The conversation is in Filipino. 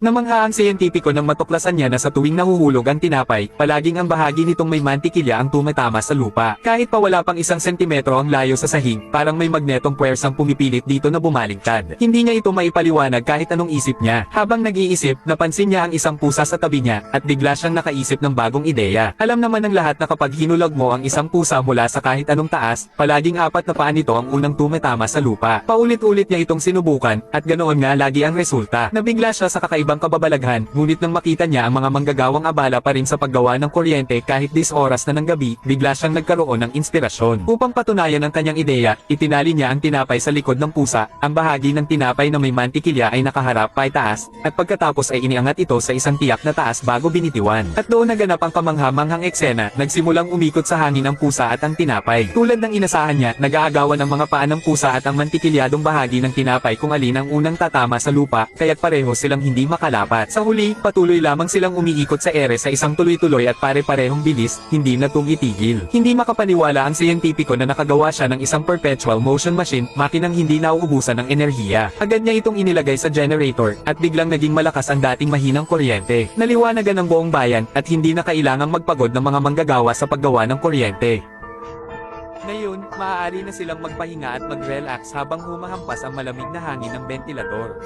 Namangha ang siyentipiko nang matuklasan niya na sa tuwing nahuhulog ang tinapay, palaging ang bahagi nitong may mantikilya ang tumatama sa lupa. Kahit pa wala pang isang sentimetro ang layo sa sahig, parang may magnetong puwersang pumipilit dito na bumalingtad. Hindi niya ito maipaliwanag kahit anong isip niya. Habang nag-iisip, napansin niya ang isang pusa sa tabi niya, at bigla siyang nakaisip ng bagong ideya. Alam naman ng lahat na kapag hinulog mo ang isang pusa mula sa kahit anong taas, palaging apat na paa nito ang unang tumatama sa lupa. Paulit-ulit niya itong sinubukan, at ganoon nga lagi ang resulta. Nabigla siya sa kakaibang kababalaghan, ngunit nang makita niya ang mga manggagawang abala pa rin sa paggawa ng kuryente kahit dis oras na ng gabi, bigla siyang nagkaroon ng inspirasyon. Upang patunayan ang kanyang ideya, itinali niya ang tinapay sa likod ng pusa, ang bahagi ng tinapay na may mantikilya ay nakaharap pa taas, at pagkatapos ay iniangat ito sa isang tiyak na taas bago binitiwan. At doon naganap ang kamangha-manghang eksena, nagsimulang umikot sa hangin ang pusa at ang tinapay. Tulad ng inasahan niya, nag-aagawan ang mga paa ng pusa at ang mantikilyadong bahagi ng tinapay kung alin ang unang tatama sa lupa, kaya't pareho silang hindi makalapat. Sa huli, patuloy lamang silang umiikot sa ere sa isang tuloy-tuloy at pare-parehong bilis, hindi na tumitigil. Hindi makapaniwala ang siyentipiko na nakagawa siya ng isang perpetual motion machine, makinang hindi nauubusan ng enerhiya. Agad niya itong inilagay sa generator, at biglang naging malakas ang dating mahinang kuryente. Naliwanagan ng buong bayan, at hindi na kailangang magpagod ng mga manggagawa sa paggawa ng kuryente. Ngayon, maaari na silang magpahinga at mag-relax habang humahampas ang malamig na hangin ng ventilador.